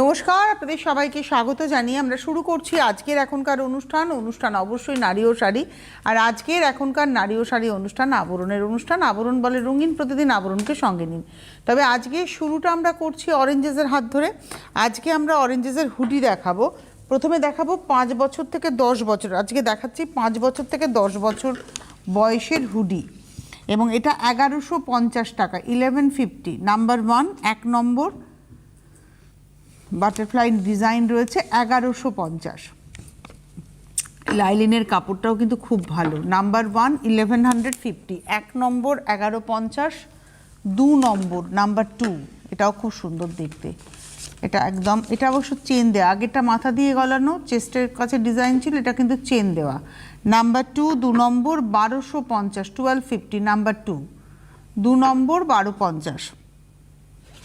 নমস্কার, আপনাদের সবাইকে স্বাগত জানিয়ে আমরা শুরু করছি আজকের এখনকার অনুষ্ঠান। অনুষ্ঠান অবশ্যই নারী ও শাড়ি। আর আজকের এখনকার নারী ও শাড়ি অনুষ্ঠান আবরণের অনুষ্ঠান। আবরণ বলে রঙিন প্রতিদিন আবরণকে সঙ্গে নিন। তবে আজকে শুরুটা আমরা করছি অরেঞ্জেসের হাত ধরে। আজকে আমরা অরেঞ্জেসের হুডি দেখাবো। প্রথমে দেখাবো পাঁচ বছর থেকে দশ বছর। আজকে দেখাচ্ছি পাঁচ বছর থেকে দশ বছর বয়সের হুডি। এবং এটা এগারোশো পঞ্চাশ টাকা ইলেভেন ফিফটি নাম্বার ওয়ান এক নম্বর। বাটারফ্লাই ডিজাইন রয়েছে এগারোশো পঞ্চাশ। লাইলিনের কাপড়টাও কিন্তু খুব ভালো। Number one, eleven hundred fifty. এক নম্বর, এগারো পঞ্চাশ। দু নম্বর, নাম্বার টু। এটাও খুব সুন্দর দেখতে। এটা একদম, এটা অবশ্য চেন দেওয়া আগেরটা মাথা দিয়ে গলানো, চেস্টের কাছে ডিজাইন ছিল, এটা কিন্তু চেন দেওয়া। নাম্বার টু, দু নম্বর, বারোশো পঞ্চাশ, টুয়েলভ ফিফটি। নাম্বার টু, দু নম্বর, বারো পঞ্চাশ।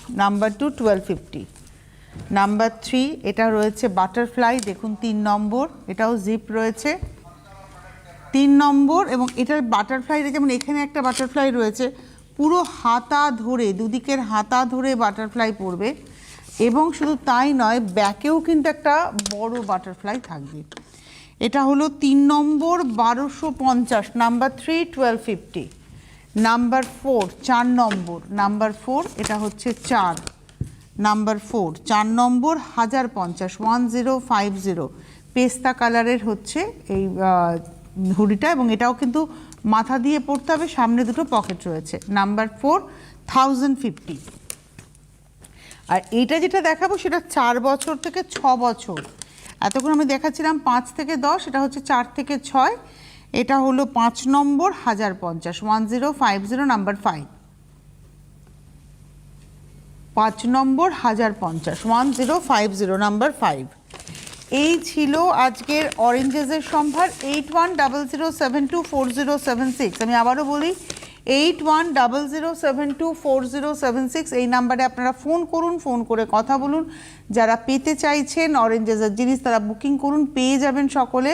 Number two, twelve fifty. Number three এটা রয়েছে বাটারফ্লাই দেখুন তিন নম্বর, এটাও জিপ রয়েছে। তিন নম্বর এবং এটার বাটারফ্লাই যেমন এখানে একটা বাটারফ্লাই রয়েছে, পুরো হাতা ধরে, দুদিকের হাতা ধরে বাটারফ্লাই পড়বে এবং শুধু তাই নয় ব্যাকেও কিন্তু একটা বড় বাটারফ্লাই থাকবে। এটা হলো তিন নম্বর বারোশো পঞ্চাশ number three twelve fifty number four চার নম্বর। নাম্বার ফোর এটা হচ্ছে চার। নাম্বার ফোর, চার নম্বর, হাজার পঞ্চাশ, ওয়ান জিরো ফাইভ জিরো। পেস্তা কালারের হচ্ছে এই হুডিটা এবং এটাও কিন্তু মাথা দিয়ে পড়তে হবে, সামনে দুটো পকেট রয়েছে। Number four, thousand fifty. আর এইটা যেটা দেখাবো, সেটা চার বছর থেকে ছ বছর। এতক্ষণ আমি দেখাচ্ছিলাম পাঁচ থেকে দশ, এটা হচ্ছে চার থেকে ছয়। এটা হলো পাঁচ নম্বর, হাজার পঞ্চাশ, one zero five zero, number five. পাঁচ নম্বর, হাজার পঞ্চাশ। One zero, five zero, number five. এই ছিল আজকের অরেঞ্জেসের সম্ভার, eight one double zero seven two four zero seven six. আমি আবারও বলি, eight one double zero seven two four zero seven six, এই নাম্বারে আপনারা ফোন করুন, ফোন করে কথা বলুন। যারা পেতে চাইছেন অরেঞ্জেসের জিনিস, তারা বুকিং করুন, পেয়ে যাবেন সকলে।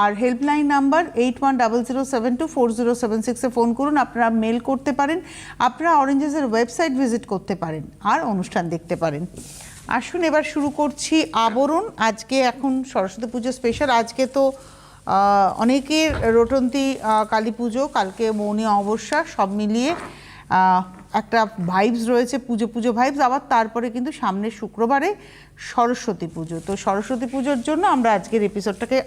আর helpline number eight one double zero seven two four zero seven সিক্সে ফোন করুন, আপনারা মেল করতে পারেন, আপনারা অরেঞ্জেসের ওয়েবসাইট ভিজিট করতে পারেন আর অনুষ্ঠান দেখতে পারেন। আসুন, এবার শুরু করছি আবরণ। আজকে এখন সরস্বতী পুজো স্পেশাল আজকে তো অনেকের রটন্তি কালী পুজো, কালকে মৌনী অবস্যা সব মিলিয়ে একটা ভাইবস রয়েছে, পুজো পুজো ভাইবস আবার তারপরে কিন্তু সামনের শুক্রবারে সরস্বতী পুজো। তো সরস্বতী পুজোর জন্য আমরা আজকের এপিসোডটাকে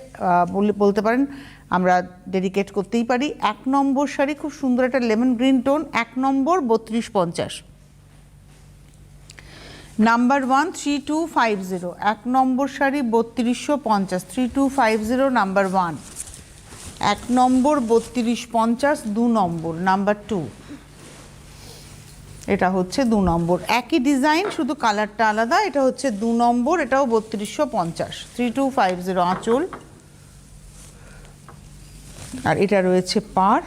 বলে- বলতে পারেন, আমরা ডেডিকেট করতেই পারি। এক নম্বর শাড়ি, খুব সুন্দর একটা লেমন গ্রিন টোন এক নম্বর বত্রিশ পঞ্চাশ। Number one three two five zero এক নম্বর শাড়ি, বত্রিশশো পঞ্চাশ। Three two five zero number one এক নম্বর, বত্রিশ পঞ্চাশ, দু নম্বর। নাম্বার টু এটা হচ্ছে দু নম্বর। একই ডিজাইন, শুধু কালারটা আলাদা, এটা হচ্ছে দু নম্বর, এটাও বত্রিশশো পঞ্চাশ। থ্রি টু ফাইভ জিরো আঁচল। আর এটা রয়েছে পার।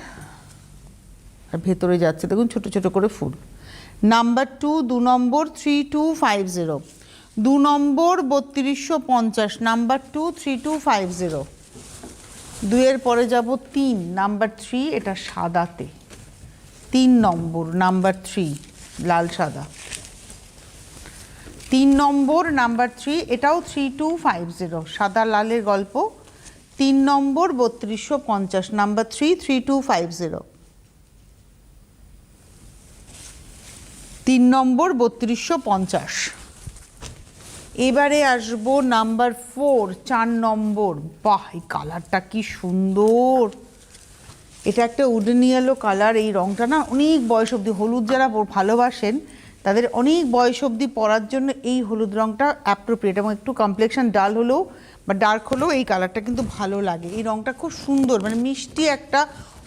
আর ভেতরে যাচ্ছে, দেখুন, ছোট ছোট করে ফুল। নাম্বার টু, দু নম্বর থ্রি টু ফাইভ জিরো দু নম্বর, বত্রিশশো পঞ্চাশ। Number two three two five zero দুইয়ের পরে যাব তিন। নাম্বার থ্রি, এটা সাদাতে। তিন নম্বর নাম্বার থ্রি লাল সাদা। তিন নম্বর নাম্বার থ্রি এটাও থ্রি টু ফাইভ জিরো সাদা লালের গল্প। তিন নম্বর, বত্রিশশো পঞ্চাশ number three three two five zero তিন নম্বর, বত্রিশশো পঞ্চাশ। এবারে আসব নাম্বার ফোর চার নম্বর। বাহ, এই কালারটা কি সুন্দর! এটা একটা উডেন ইয়েলো কালার এই রংটা না অনেক বয়স অবধি হলুদ যারা ভালোবাসেন, তাদের অনেক বয়স অবধি পরার জন্য এই হলুদ রংটা অ্যাপ্রোপ্রিয়েট এবং একটু কমপ্লেকশন ডাল হলেও বা ডার্ক হলেও এই কালারটা কিন্তু ভালো লাগে। এই রংটা খুব সুন্দর মানে মিষ্টি একটা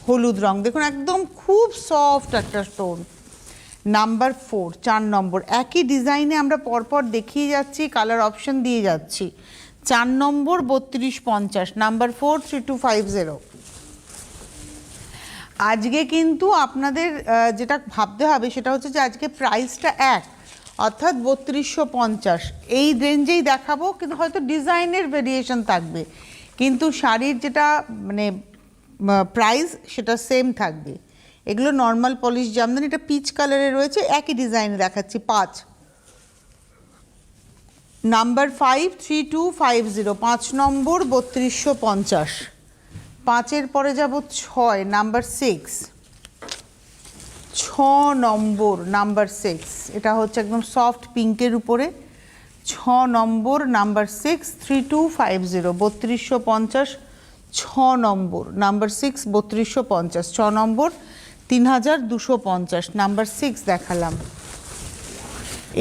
হলুদ রং। দেখুন, একদম খুব সফট একটা স্টোন নাম্বার ফোর চার নম্বর। একই ডিজাইনে আমরা পরপর দেখিয়ে যাচ্ছি কালার অপশন দিয়ে যাচ্ছি। চার নম্বর, বত্রিশ পঞ্চাশ। Number four three two five zero আজকে কিন্তু আপনাদের যেটা ভাবতে হবে সেটা হচ্ছে যে আজকে প্রাইসটা এক, অর্থাৎ বত্রিশশো পঞ্চাশ। এই রেঞ্জেই দেখাবো, কিন্তু হয়তো ডিজাইনের ভেরিয়েশন থাকবে। কিন্তু শাড়ির যেটা মানে প্রাইস সেটা সেম থাকবে। এগুলো নর্মাল পলিশ জামদানি এটা পিচ কালারে রয়েছে, একই ডিজাইনে দেখাচ্ছি। পাঁচ। Number five three two five zero পাঁচ নম্বর, বত্রিশশো পঞ্চাশ। পাঁচের পরে যাব ছয় নাম্বার সিক্স ছ নম্বর নাম্বার সিক্স এটা হচ্ছে একদম সফট পিঙ্কের উপরে। ছ নম্বর number six three two five zero বত্রিশশো পঞ্চাশ। ছ নম্বর নাম্বার সিক্স বত্রিশশো পঞ্চাশ। ছ নম্বর, তিন হাজার দুশো পঞ্চাশ। নাম্বার সিক্স দেখালাম।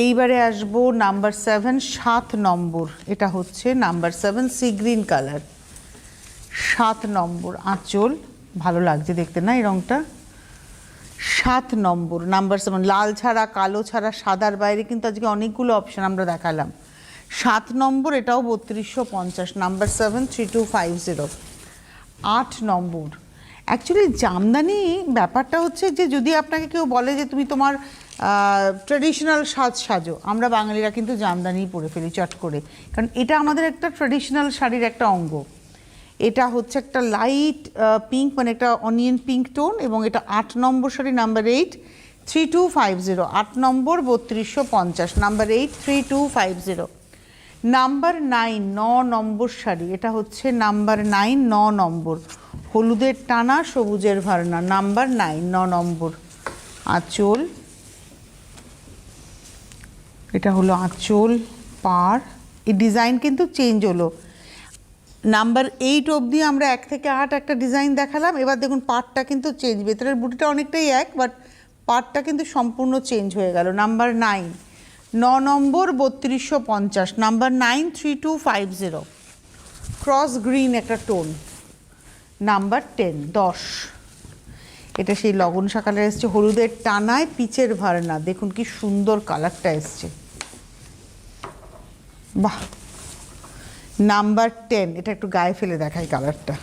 এইবারে আসব নাম্বার সেভেন সাত নম্বর। এটা হচ্ছে number seven sea green colour সাত নম্বর আঁচল। ভালো লাগছে দেখতে, না এই রঙটা সাত নম্বর নাম্বার সেভেন লাল ছাড়া, কালো ছাড়া, সাদার বাইরে কিন্তু আজকে অনেকগুলো অপশান আমরা দেখালাম। সাত নম্বর, এটাও বত্রিশশো পঞ্চাশ number seven three two five zero আট নম্বর অ্যাকচুয়ালি জামদানি ব্যাপারটা হচ্ছে যে যদি আপনাকে কেউ বলে যে তুমি তোমার ট্রেডিশনাল সাজ সাজো, আমরা বাঙালিরা কিন্তু জামদানিই পরে ফেলি চট করে। কারণ এটা আমাদের একটা ট্রেডিশনাল শাড়ির একটা অঙ্গ। এটা হচ্ছে একটা লাইট পিঙ্ক মানে একটা অনিয়ন পিঙ্ক টোন এবং এটা আট নম্বর sari number eight three two five zero আট নম্বর বত্রিশশো পঞ্চাশ number eight three two five zero number nine ন নম্বর শাড়ি এটা হচ্ছে নাম্বার নাইন ন নম্বর। হলুদের টানা, সবুজের ভারনা নাম্বার নাইন ন নম্বর। আঁচল। এটা হলো আঁচল পার এই ডিজাইন কিন্তু চেঞ্জ হলো। নাম্বার এইট অবধি আমরা এক থেকে আট একটা ডিজাইন দেখালাম। এবার দেখুন পার্টটা কিন্তু চেঞ্জ ভেতরের বুটিটা অনেকটাই এক বাট পার্টটা কিন্তু সম্পূর্ণ চেঞ্জ হয়ে গেল। নাম্বার নাইন ন নম্বর বত্রিশশো পঞ্চাশ number nine three two five zero cross green একটা টোন নাম্বার টেন দশ। এটা সেই লগন শাকালে এসছে, হলুদের টানায় পিচের ভারনা দেখুন কি সুন্দর কালারটা এসছে। বাহ! নাম্বার টেন এটা একটু গায়ে ফেলে দেখাই কালারটা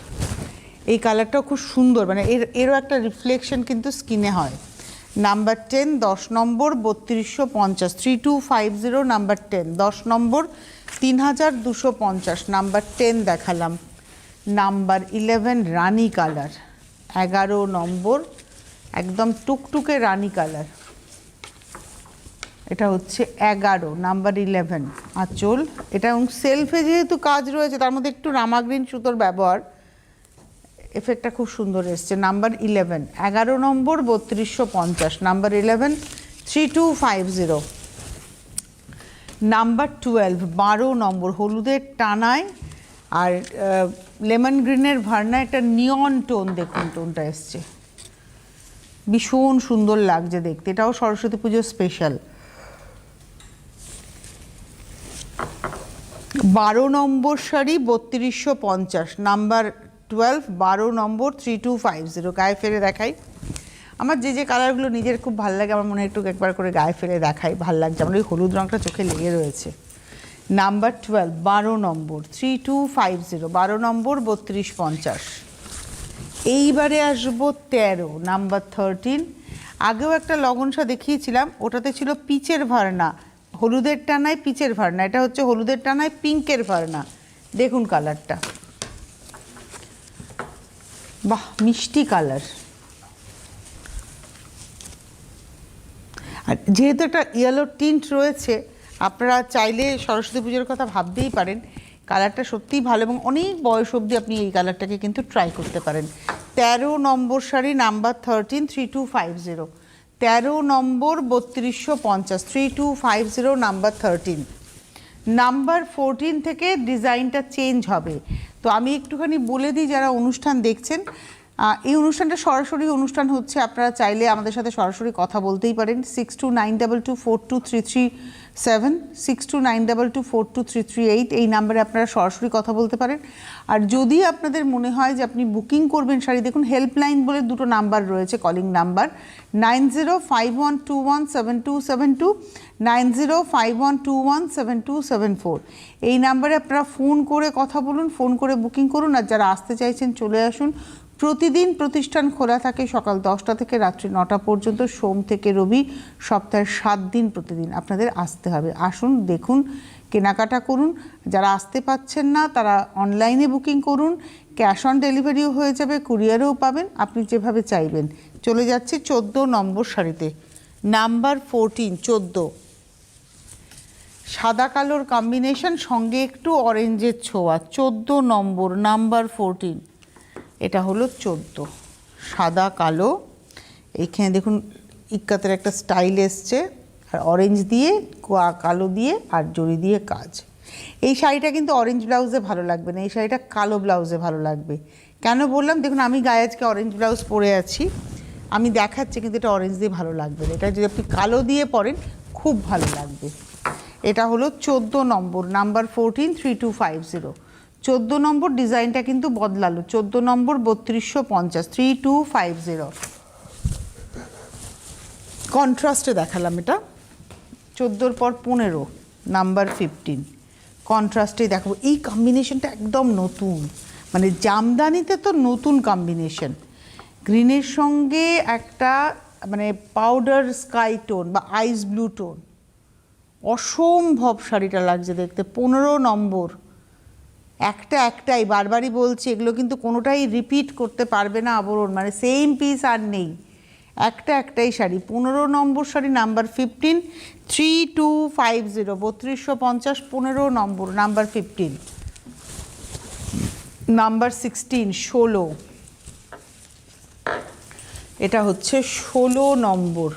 এই কালারটাও খুব সুন্দর মানে এর, এরও একটা রিফ্লেকশন কিন্তু স্কিনে হয়। নাম্বার টেন দশ নম্বর, বত্রিশশো পঞ্চাশ। Three two five zero number ten দশ নম্বর, তিন হাজার দুশো পঞ্চাশ। নাম্বার টেন দেখালাম। নাম্বার ইলেভেন রানি কালার এগারো নম্বর, একদম টুকটুকে রানি কালার এটা হচ্ছে এগারো নাম্বার ইলেভেন আঁচল। এটা এবং সেলফে যেহেতু কাজ রয়েছে, তার মধ্যে একটু রামাগ্রিন সুতোর ব্যবহার। এফেক্টটা খুব সুন্দর এসছে। নাম্বার ইলেভেন এগারো নম্বর, বত্রিশশো পঞ্চাশ। Number eleven three two five zero number twelve বারো নম্বর, হলুদের টানায়। আর লেমন গ্রিনের ভার্না একটা নিয়ন টোন দেখুন টোনটা এসছে। ভীষণ সুন্দর লাগছে দেখতে। এটাও সরস্বতী পুজোর স্পেশাল বারো নম্বর শাড়ি বত্রিশশো পঞ্চাশ, নাম্বার টুয়েলভ বারো নম্বর থ্রি টু ফাইভ জিরো গায়ে ফেলে দেখাই। আমার যে যে কালারগুলো নিজের খুব ভালো লাগে, আমার মনে একটু একবার করে গায়ে ফেলে দেখাই, ভালো লাগছে। আমার ওই হলুদ রঙটা চোখে লেগে রয়েছে। নাম্বার টুয়েলভ বারো নম্বর থ্রি টু ফাইভ জিরো বারো নম্বর বত্রিশ পঞ্চাশ। এইবারে আসব তেরো, নাম্বার থার্টিন আগেও একটা লগনসা দেখিয়েছিলাম, ওটাতে ছিল পিচের ভারনা। হলুদের টানায় পিচের ভারনা এটা হচ্ছে হলুদের টানায় পিঙ্কের ভারনা দেখুন কালারটা। বাহ, মিষ্টি কালার। আর যেহেতু একটা ইয়েলো টিন্ট রয়েছে, আপনারা চাইলে সরস্বতী পুজোর কথা ভাবতেই পারেন, কালারটা সত্যিই ভালো এবং অনেক বয়স অবধি আপনি এই কালারটাকে কিন্তু ট্রাই করতে পারেন। তেরো নম্বর sari number thirteen three two five zero তেরো নম্বর বত্রিশশো পঞ্চাশ three two five zero number thirteen number fourteen থেকে ডিজাইনটা চেঞ্জ হবে। তো আমি একটুখানি বলে দিই যারা অনুষ্ঠান দেখছেন এই অনুষ্ঠানটা সরাসরি অনুষ্ঠান হচ্ছে, আপনারা চাইলে আমাদের সাথে সরাসরি কথা বলতেই পারেন। Six two nine double two four two three three seven, six two nine double two, four two three three eight, এই নাম্বারে আপনারা সরাসরি কথা বলতে পারেন। আর যদি আপনাদের মনে হয় যে আপনি বুকিং করবেন শাড়ি, দেখুন হেল্পলাইন বলে দুটো নাম্বার রয়েছে calling number. Nine zero five one two one seven two seven two, nine zero five one two one seven two seven four. এই নাম্বারে আপনারা ফোন করে কথা বলুন, ফোন করে বুকিং করুন, আর যারা আসতে চাইছেন চলে আসুন। প্রতিদিন প্রতিষ্ঠান খোলা থাকে সকাল দশটা থেকে রাত্রি নটা পর্যন্ত, সোম থেকে রবি সপ্তাহের সাত দিন প্রতিদিন আপনাদের আসতে হবে। আসুন, দেখুন, কেনাকাটা করুন। যারা আসতে পাচ্ছেন না, তারা অনলাইনে বুকিং করুন। ক্যাশ অন ডেলিভারিও হয়ে যাবে, কুরিয়ারেও পাবেন। আপনি যেভাবে চাইবেন। চলে যাচ্ছে চোদ্দ নম্বর শাড়িতে নাম্বার ফোরটিন চোদ্দ। সাদা কালোর কম্বিনেশন সঙ্গে একটু অরেঞ্জের ছোঁয়া। চোদ্দ নম্বর, নাম্বার ফোরটিন এটা হলো চোদ্দ। সাদা, কালো। এখানে দেখুন ইক্কাতের একটা স্টাইল এসছে। আর অরেঞ্জ দিয়ে কালো দিয়ে আর জড়ি দিয়ে কাজ। এই শাড়িটা কিন্তু অরেঞ্জ ব্লাউজে ভালো লাগবে না। এই শাড়িটা কালো ব্লাউজে ভালো লাগবে। কেন বললাম? দেখুন, আমি গায়ে আজকে অরেঞ্জ ব্লাউজ পরে আছি। আমি দেখাচ্ছি কিন্তু এটা অরেঞ্জ দিয়ে ভালো লাগবে না। এটা যদি আপনি কালো দিয়ে পরেন, খুব ভালো লাগবে। এটা হলো চোদ্দ নম্বর number fourteen three two five zero চোদ্দ নম্বর ডিজাইনটা কিন্তু বদলালো। চোদ্দ নম্বর বত্রিশশো পঞ্চাশ থ্রি টু ফাইভ জিরো কন্ট্রাস্টে দেখালাম এটা। চোদ্দোর পর পনেরো নাম্বার ফিফটিন কন্ট্রাস্টে দেখাবো। এই কম্বিনেশনটা একদম নতুন। মানে জামদানিতে তো নতুন কম্বিনেশন গ্রিনের সঙ্গে একটা মানে পাউডার স্কাই টোন বা আইস ব্লু টোন অসম্ভব শাড়িটা লাগছে দেখতে। পনেরো নম্বর। একটা একটাই বারবারই বলছি, এগুলো কিন্তু কোনোটাই রিপিট করতে পারবে না আবরণ। মানে সেম পিস আর নেই। একটা একটাই শাড়ি। পনেরো নম্বর sari number fifteen three two five zero বত্রিশশো পঞ্চাশ, পনেরো নম্বর নাম্বার ফিফটিন নাম্বার সিক্সটিন ষোলো। এটা হচ্ছে ষোলো নম্বর।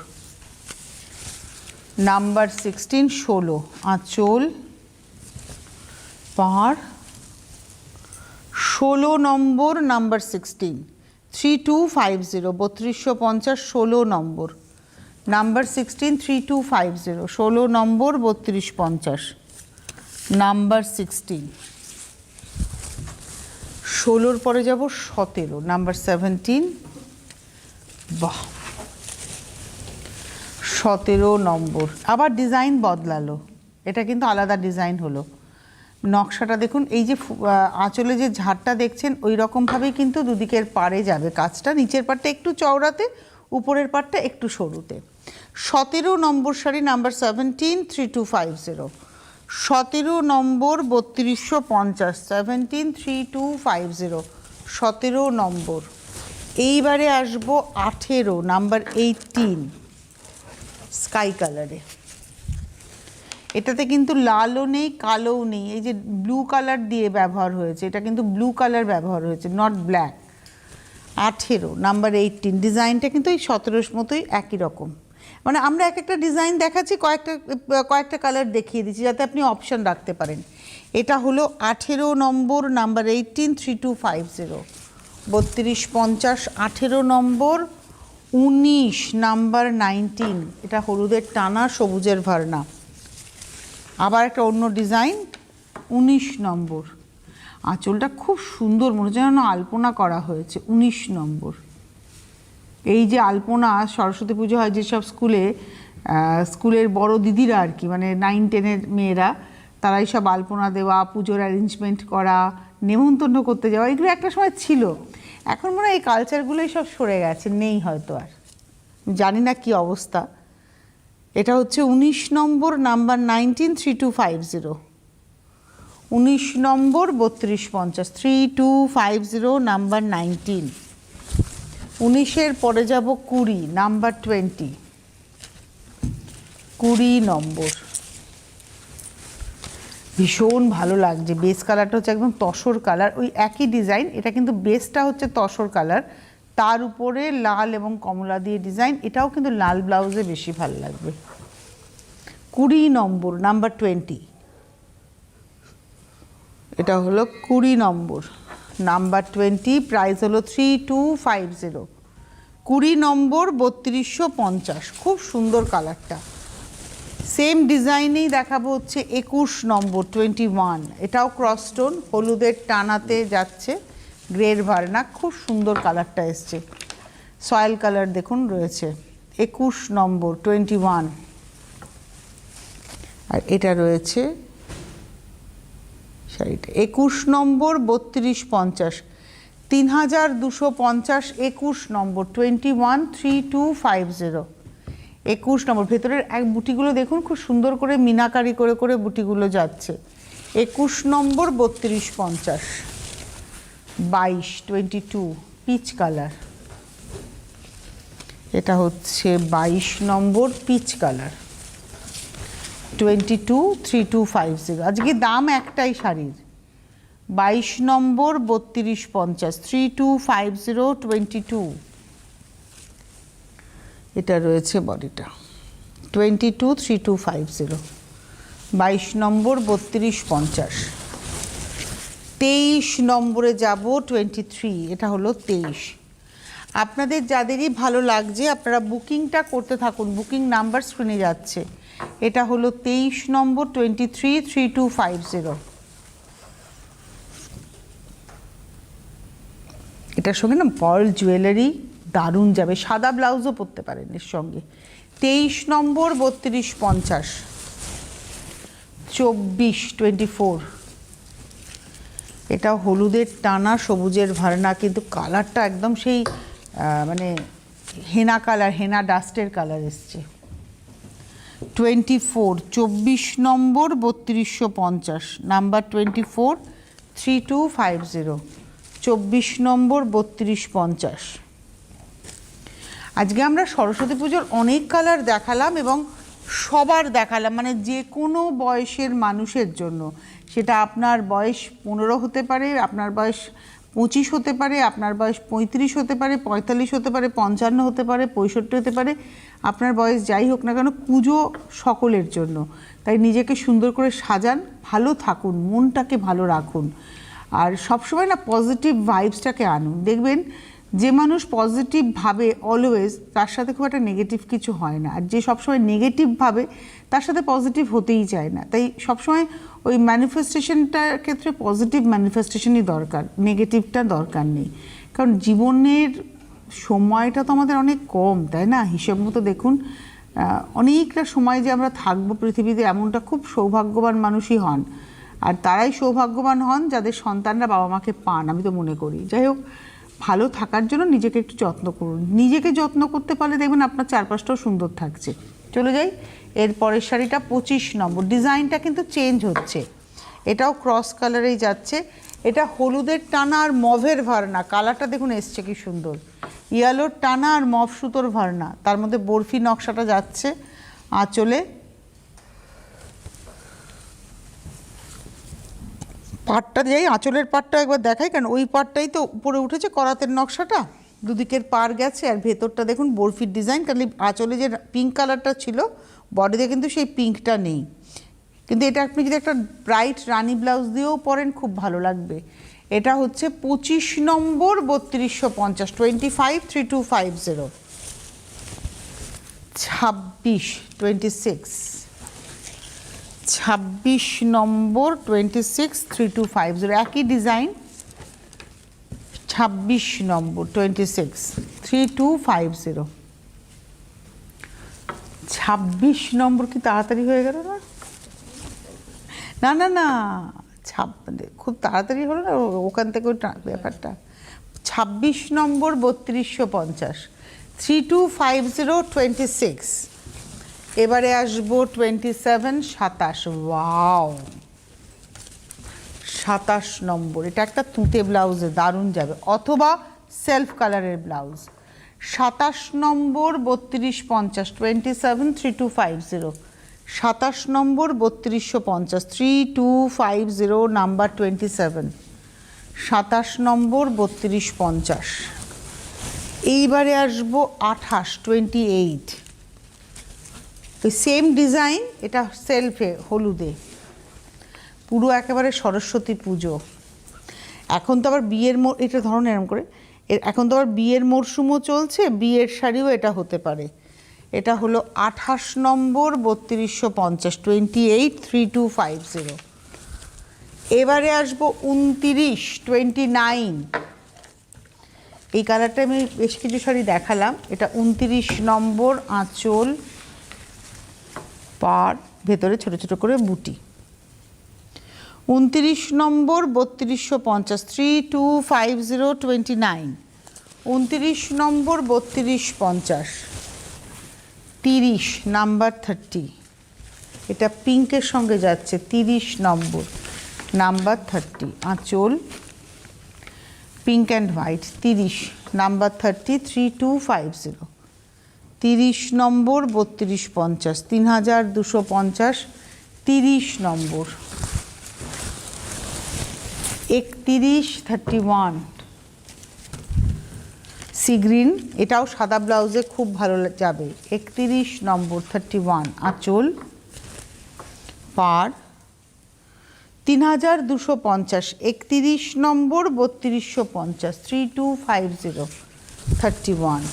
নাম্বার সিক্সটিন ষোলো। আঁচল পাহাড় ষোলো নম্বর number sixteen three two five zero বত্রিশশো পঞ্চাশ, ষোলো নম্বর। Number sixteen three two five zero ষোলো নম্বর, বত্রিশ পঞ্চাশ। নাম্বার সিক্সটিন ষোলোর পরে যাব সতেরো নাম্বার সেভেন্টিন বাহ। সতেরো নম্বর, আবার ডিজাইন বদলালো, এটা কিন্তু আলাদা ডিজাইন হলো। নকশাটা দেখুন, এই যে আঁচলে যে ঝাড়টা দেখছেন, ওই রকমভাবেই কিন্তু দুদিকের পাড়ে যাবে কাজটা। নিচের পাড়টা একটু চওড়াতে, উপরের পাড়টা একটু সরুতে। সতেরো নম্বর sari number seventeen three two five zero সতেরো নম্বর বত্রিশশো পঞ্চাশ seventeen three two five zero সতেরো নম্বর। এইবারে আসব আঠেরো, নাম্বার এইটিন স্কাই কালারে এটাতে কিন্তু লালও নেই, কালোও নেই। এই যে ব্লু কালার দিয়ে ব্যবহার হয়েছে, এটা কিন্তু ব্লু কালার ব্যবহার হয়েছে নট ব্ল্যাক আঠেরো নাম্বার এইটিন ডিজাইনটা কিন্তু এই সতেরোর মতোই একই রকম। মানে আমরা এক একটা ডিজাইন দেখাচ্ছি, কয়েকটা কয়েকটা কালার দেখিয়ে দিচ্ছি, যাতে আপনি অপশন রাখতে পারেন। এটা হলো আঠেরো নম্বর number eighteen three two five zero বত্রিশ, পঞ্চাশ, আঠেরো নম্বর, উনিশ নাম্বার নাইনটিন এটা হলুদের টানা, সবুজের ভারনা। আবার একটা অন্য ডিজাইন, উনিশ নম্বর। আঁচলটা খুব সুন্দর, মনে হচ্ছে যেন আলপনা করা হয়েছে, উনিশ নম্বর। এই যে আলপনা, সরস্বতী পুজো হয় যেসব স্কুলে স্কুলের বড় দিদিরা আর কি মানে নাইন টেনের মেয়েরা, তারাই সব আলপনা দেওয়া, পুজোর অ্যারেঞ্জমেন্ট করা, নেমন্তন্ন করতে যাওয়া, এগুলো একটা সময় ছিল। এখন মনে হয় এই কালচারগুলোই সব সরে গেছে, নেই হয়তো আর। জানি না কি অবস্থা। এটা হচ্ছে উনিশ নম্বর number nineteen three two five zero. উনিশ নম্বর বত্রিশ পঞ্চাশ three two five zero number nineteen. উনিশের পরে যাব কুড়ি, নাম্বার টোয়েন্টি। কুড়ি নম্বর। ভীষণ ভালো লাগছে। বেস কালারটা হচ্ছে একদম তসর কালার। ওই একই ডিজাইন। এটা কিন্তু বেসটা হচ্ছে তসর কালার। তার উপরে লাল এবং কমলা দিয়ে ডিজাইন এটাও কিন্তু লাল ব্লাউজে বেশি ভালো লাগবে। কুড়ি নম্বর নাম্বার টোয়েন্টি এটা হলো কুড়ি নম্বর। নাম্বার টোয়েন্টি প্রাইস হলো থ্রি টু ফাইভ জিরো কুড়ি নম্বর, বত্রিশশো পঞ্চাশ। খুব সুন্দর কালারটা সেম ডিজাইনেই দেখাবো হচ্ছে একুশ নম্বর টোয়েন্টি ওয়ান এটাও ক্রস স্টোন হলুদের টানাতে যাচ্ছে। গ্রের ভারনা খুব সুন্দর কালারটা এসছে। সয়েল কালার দেখুন রয়েছে, একুশ নম্বর টোয়েন্টি ওয়ান আর এটা রয়েছে শাড়িটা একুশ নম্বর, বত্রিশ পঞ্চাশ। তিন হাজার দুশো পঞ্চাশ, একুশ নম্বর twenty one three two five zero একুশ নম্বর, ভেতরের এক বুটিগুলো দেখুন, খুব সুন্দর করে মিনাকারি করে করে বুটিগুলো যাচ্ছে। একুশ নম্বর, বত্রিশ পঞ্চাশ। বাইশ টোয়েন্টি টু পিচ কালার এটা হচ্ছে বাইশ নম্বর peach colour twenty two three two five zero আজকে দাম একটাই শাড়ির। বাইশ নম্বর, বত্রিশ পঞ্চাশ three two five zero twenty two এটা রয়েছে বডিটা। Twenty two three two five zero বাইশ নম্বর, বত্রিশ পঞ্চাশ। তেইশ নম্বরে যাব টোয়েন্টি থ্রি এটা হলো তেইশ। আপনাদের যাদেরই ভালো লাগছে, আপনারা বুকিংটা করতে থাকুন, বুকিং নাম্বার স্ক্রিনে যাচ্ছে। এটা হলো তেইশ নম্বর twenty three three two five zero এটার সঙ্গে না পার্ল জুয়েলারি দারুণ যাবে, সাদা ব্লাউজও পরতে পারেন এর সঙ্গে। তেইশ নম্বর, বত্রিশ পঞ্চাশ। চব্বিশ টোয়েন্টি ফোর এটা হলুদের টানা সবুজের ভারনা, কিন্তু কালারটা একদম সেই মানে হেনা কালার, হেনা ডাস্টের কালার এসছে। টোয়েন্টি ফোর, চব্বিশ নম্বর, বত্রিশশো পঞ্চাশ। Number twenty four, three two five zero. চব্বিশ নম্বর, বত্রিশ পঞ্চাশ। আজকে আমরা সরস্বতী পুজোর অনেক কালার দেখালাম এবং সবার দেখালাম মানে যে কোনো বয়সের মানুষের জন্য। সেটা আপনার বয়স পনেরো হতে পারে, আপনার বয়স পঁচিশ হতে পারে, আপনার বয়স পঁয়ত্রিশ হতে পারে, পঁয়তাল্লিশ হতে পারে, পঞ্চান্ন হতে পারে, পঁয়ষট্টি হতে পারে, আপনার বয়স যাই হোক না কেন পুজো সকলের জন্য। তাই নিজেকে সুন্দর করে সাজান, ভালো থাকুন, মনটাকে ভালো রাখুন। আর সবসময় না পজিটিভ ভাইবসটাকে আনুন। দেখবেন যে মানুষ পজিটিভ ভাবে অলওয়েজ তার সাথে খুব একটা নেগেটিভ কিছু হয় না। আর যে সবসময় নেগেটিভ ভাবে তার সাথে পজিটিভ হতেই চায় না। তাই সবসময় ওই ম্যানিফেস্টেশনটার ক্ষেত্রে পজিটিভ ম্যানিফেস্টেশনই দরকার নেগেটিভটা দরকার নেই। কারণ জীবনের সময়টা তো আমাদের অনেক কম, তাই না? হিসেব মতো দেখুন অনেকটা সময় যে আমরা থাকব পৃথিবীতে এমনটা খুব সৌভাগ্যবান মানুষই হন। আর তারাই সৌভাগ্যবান হন যাদের সন্তানরা বাবা মাকে পান, আমি তো মনে করি। যাই হোক ভালো থাকার জন্য নিজেকে একটু যত্ন করুন। নিজেকে যত্ন করতে পারলে দেখবেন আপনার চারপাশটাও সুন্দর থাকছে। চলে যাই, এর পরের শাড়িটা পঁচিশ নম্বর। ডিজাইনটা কিন্তু চেঞ্জ হচ্ছে। এটাও ক্রস কালারেই যাচ্ছে। এটা হলুদের টানা আর মভের ভারনা। কালারটা দেখুন, এসছে কি সুন্দর। ইয়েলোর টানা আর মভ সুতোর ভারনা। তার মধ্যে বরফি নকশাটা যাচ্ছে। আঁচলে পাটটা যাই আঁচলের পাটটা একবার দেখাই কেন ওই পাটটাই তো উপরে উঠেছে করাতের নকশাটা। দুদিকের পার গেছে, আর ভেতরটা দেখুন বরফির ডিজাইন, খালি আঁচলে যে পিঙ্ক কালারটা ছিল বডিতে কিন্তু সেই পিঙ্কটা নেই। কিন্তু এটা আপনি যদি একটা ব্রাইট রানি ব্লাউজ দিয়েও পরেন, খুব ভালো লাগবে। এটা হচ্ছে পঁচিশ নম্বর বত্রিশশো পঞ্চাশ twenty five three two five zero ছাব্বিশ টোয়েন্টি সিক্স ছাব্বিশ নম্বর twenty six three two five zero একই ডিজাইন ছাব্বিশ নম্বর twenty six three two five zero ছাব্বিশ নম্বর কি তাড়াতাড়ি হয়ে গেল না? না না না, ছাব খুব তাড়াতাড়ি হলো না? ওখান থেকে ব্যাপারটা। ছাব্বিশ নম্বর বত্রিশশো পঞ্চাশ three two five zero twenty six এবারে আসব টোয়েন্টি সেভেন সাতাশ ওয়াও সাতাশ নম্বর, এটা একটা তুঁতে ব্লাউজে, দারুণ যাবে। অথবা সেলফ কালারের ব্লাউজ। সাতাশ নম্বর, বত্রিশ পঞ্চাশ twenty seven three two five zero সাতাশ নম্বর, বত্রিশশো পঞ্চাশ three two five zero number twenty seven সাতাশ নম্বর, বত্রিশ পঞ্চাশ। এইবারে আসব আঠাশ টোয়েন্টি এইট ওই সেম ডিজাইন এটা সেলফে হলুদে। পুরো একেবারে সরস্বতী পুজো। এখন তো আবার বিয়ের মো, এটা ধরুন এরম করে এখন তো আবার বিয়ের মরশুমও চলছে, বিয়ের শাড়িও এটা হতে পারে। এটা হলো আঠাশ নম্বর বত্রিশশো পঞ্চাশ twenty eight three two five zero এবারে আসব উনতিরিশ টোয়েন্টি নাইন এই কালারটা আমি বেশ কিছু শাড়ি দেখালাম। এটা উনতিরিশ নম্বর আঁচল। পার ভেতরে ছোট ছোট করে বুটি। উনতিরিশ নম্বর বত্রিশশো পঞ্চাশ three two five zero twenty nine উনতিরিশ নম্বর বত্রিশ পঞ্চাশ। তিরিশ নাম্বার থার্টি এটা পিঙ্কের সঙ্গে যাচ্ছে, তিরিশ নম্বর। নাম্বার থার্টি আঁচল। পিঙ্ক অ্যান্ড হোয়াইট, তিরিশ। Number thirty three two five zero তিরিশ নম্বর, বত্রিশ পঞ্চাশ। তিন হাজার দুশো পঞ্চাশ, তিরিশ নম্বর। একতিরিশ থার্টি ওয়ান সি গ্রিন, এটাও সাদা ব্লাউজে খুব ভালো যাবে। একতিরিশ নম্বর থার্টি ওয়ান আঁচল, পার। তিন হাজার দুশো পঞ্চাশ, একতিরিশ নম্বর, বত্রিশশো পঞ্চাশ। Three two five zero thirty one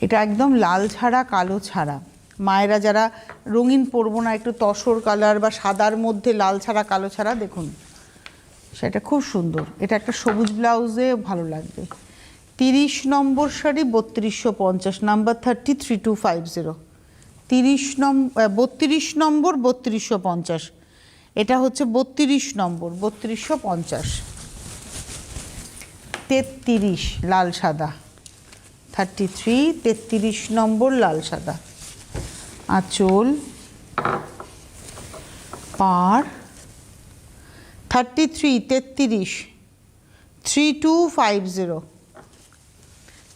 এটা একদম লাল ছাড়া, কালো ছাড়া। মায়েরা যারা রঙিন পরবো না, একটু তসর কালার বা সাদার মধ্যে লাল ছাড়া, কালো ছাড়া, দেখুন। সেটা খুব সুন্দর। এটা একটা সবুজ ব্লাউজে ভালো লাগবে। তিরিশ নম্বর শাড়ি বত্রিশশো পঞ্চাশ, number thirty three two five zero. তিরিশ নম্বর বত্রিশ নম্বর বত্রিশশো পঞ্চাশ। এটা হচ্ছে বত্রিশ নম্বর, বত্রিশশো পঞ্চাশ। তেত্রিশ, লাল সাদা। থার্টি থ্রি তেত্রিশ নম্বর লাল সাদা। আঁচল, পার থার্টি থ্রি তেত্রিশ থ্রি টু ফাইভ জিরো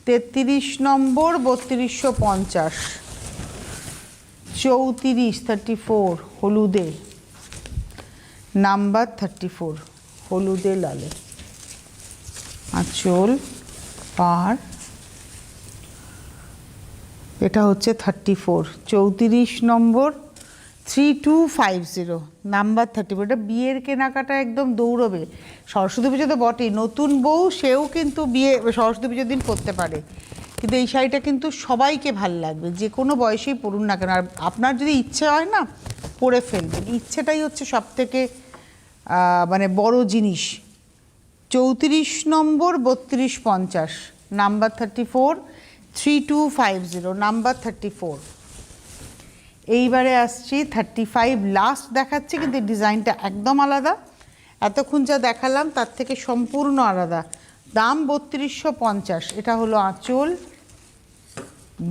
তেত্রিশ নম্বর, বত্রিশশো পঞ্চাশ। চৌত্রিশ থার্টি ফোর হলুদে। নাম্বার থার্টি ফোর হলুদে লালে। আঁচল, পার এটা হচ্ছে থার্টি ফোর চৌত্রিশ নম্বর three two five zero number thirty four এটা বিয়ের কেনাকাটা একদম দৌড়বে। সরস্বতী পুজো তো বটেই। নতুন বউ, সেও কিন্তু বিয়ে, সরস্বতী পুজোর দিন পরতে পারে। কিন্তু এই শাড়িটা কিন্তু সবাইকে ভালো লাগবে। যে কোনো বয়সেই পরুন না কেন। আর আপনার যদি ইচ্ছে হয় না, পরে ফেলবেন। ইচ্ছেটাই হচ্ছে সব থেকে মানে বড় জিনিস। চৌত্রিশ নম্বর, বত্রিশ পঞ্চাশ। Number thirty four three two five zero number thirty four এইবারে আসছি থার্টি ফাইভ লাস্ট দেখাচ্ছি, কিন্তু ডিজাইনটা একদম আলাদা। এতক্ষণ যা দেখালাম, তার থেকে সম্পূর্ণ আলাদা। দাম বত্রিশশো পঞ্চাশ, এটা হলো আঁচল।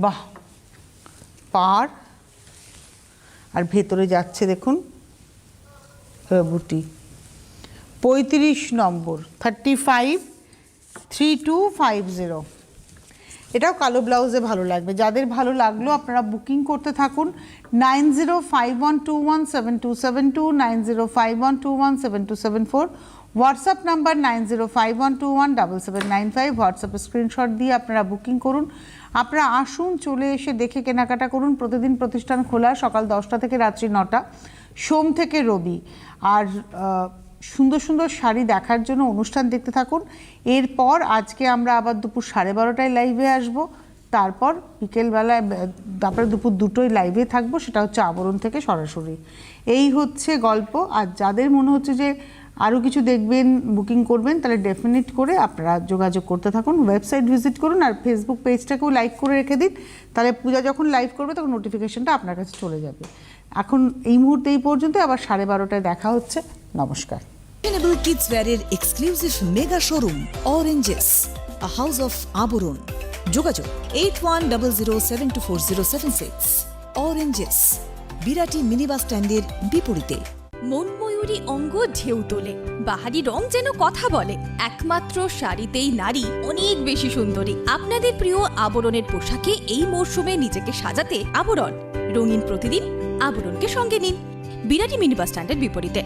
বাহ! পার। আর ভেতরে যাচ্ছে, দেখুন বুটি পঁয়ত্রিশ নম্বর thirty five three two five zero এটাও কালো ব্লাউজে ভালো লাগবে। যাদের ভালো লাগল, আপনারা বুকিং করতে থাকুন nine zero five one two one seven two seven two, nine zero five one two one seven two seven four. WhatsApp number nine zero five one two one double seven nine five হোয়াটসঅ্যাপে screenshot দিয়ে আপনারা booking করুন। আপনারা আসুন, চলে এসে দেখে কেনাকাটা করুন। প্রতিদিন প্রতিষ্ঠান খোলা সকাল দশটা থেকে রাত্রি নটা। সোম থেকে রবি। আর সুন্দর সুন্দর শাড়ি দেখার জন্য অনুষ্ঠান দেখতে থাকুন। এরপর আজকে আমরা আবার দুপুর সাড়ে বারোটায় লাইভে আসব। তারপর বিকেলবেলায় তারপরে দুপুর দুটোই লাইভে থাকব, সেটা হচ্ছে আবরণ থেকে সরাসরি। এই হচ্ছে গল্প। আর যাদের মনে হচ্ছে যে আরও কিছু দেখবেন বুকিং করবেন, তাহলে ডেফিনেট করে আপনারা যোগাযোগ করতে থাকুন ওয়েবসাইট ভিজিট করুন আর ফেসবুক পেজটাকেও লাইক করে রেখে দিন। তাহলে পূজা যখন লাইভ করবে, তখন নোটিফিকেশনটা আপনার কাছে চলে যাবে। এখন এই মুহূর্তে এই পর্যন্ত আবার সাড়ে বারোটায় দেখা হচ্ছে। নমস্কার। Fashionable kids ওয়্যারের exclusive mega showroom Oranges a house of Abaran যোগাযোগ eight one double zero seven two four zero seven six Oranges Birati mini bus স্ট্যান্ডের বিপরীতে। মনময়ূরী অঙ্গ ঢেউ তোলে। বাহারি রং যেন কথা বলে। একমাত্র শাড়িতেই নারী অনেক বেশি সুন্দরী। আপনাদের প্রিয় আবরণের পোশাকে এই মরশুমে নিজেকে সাজাতে আবরণ। রঙিন প্রতিদিন আবরণকে সঙ্গে নিন। বিরাটি মিনি বাস স্ট্যান্ডের বিপরীতে।